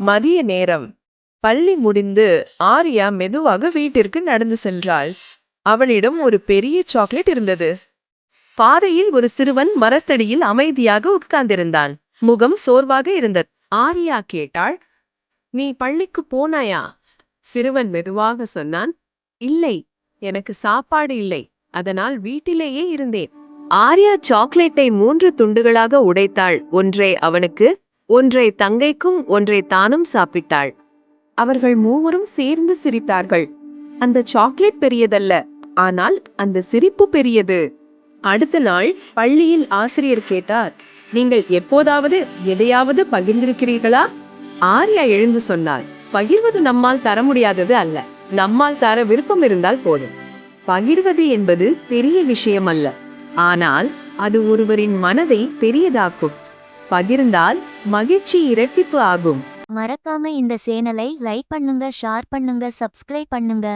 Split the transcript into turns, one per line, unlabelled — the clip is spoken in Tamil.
மதிய நேரம். பள்ளி முடிந்து ஆர்யா மெதுவாக வீட்டிற்கு நடந்து சென்றாள். அவளிடம் ஒரு பெரிய சாக்லேட் இருந்தது. பாதையில் ஒரு சிறுவன் மரத்தடியில் அமைதியாக உட்கார்ந்திருந்தான். முகம் சோர்வாக இருந்தது. ஆரியா கேட்டாள் நீ பள்ளிக்கு போனாயா? சிறுவன் மெதுவாக சொன்னான் இல்லை எனக்கு சாப்பாடு இல்லை. அதனால் வீட்டிலேயே இருந்தேன். ஆர்யா சாக்லேட்டை மூன்று துண்டுகளாக உடைத்தாள். ஒன்றை அவனுக்கு ஒன்றை தங்கைக்கும் ஒன்றை தானும் சாப்பிட்டாள். அவர்கள் மூவரும் சேர்ந்து சிரித்தார்கள். அந்த சாக்லேட் பெரியதல்ல ஆனால் அந்த சிரிப்பு பெரியது. அடுத்த நாள் பள்ளியில் ஆசிரியர் கேட்டார் நீங்கள் எப்போதாவது எதையாவது பகிர்ந்திருக்கிறீர்களா? ஆர்யா எழுந்து சொன்னார் பகிர்வது நம்மால் தர முடியாதது அல்ல நம்மால் தர விருப்பம் இருந்தால் போதும். பகிர்வது என்பது பெரிய விஷயம் அல்ல ஆனால் அது ஒருவரின் மனதை பெரியதாக்கும். பகிர்ந்தால் மகிழ்ச்சி இரட்டிப்பு ஆகும்.
மறக்காம இந்த சேனலை லைக் பண்ணுங்க ஷேர் பண்ணுங்க சப்ஸ்கிரைப் பண்ணுங்க.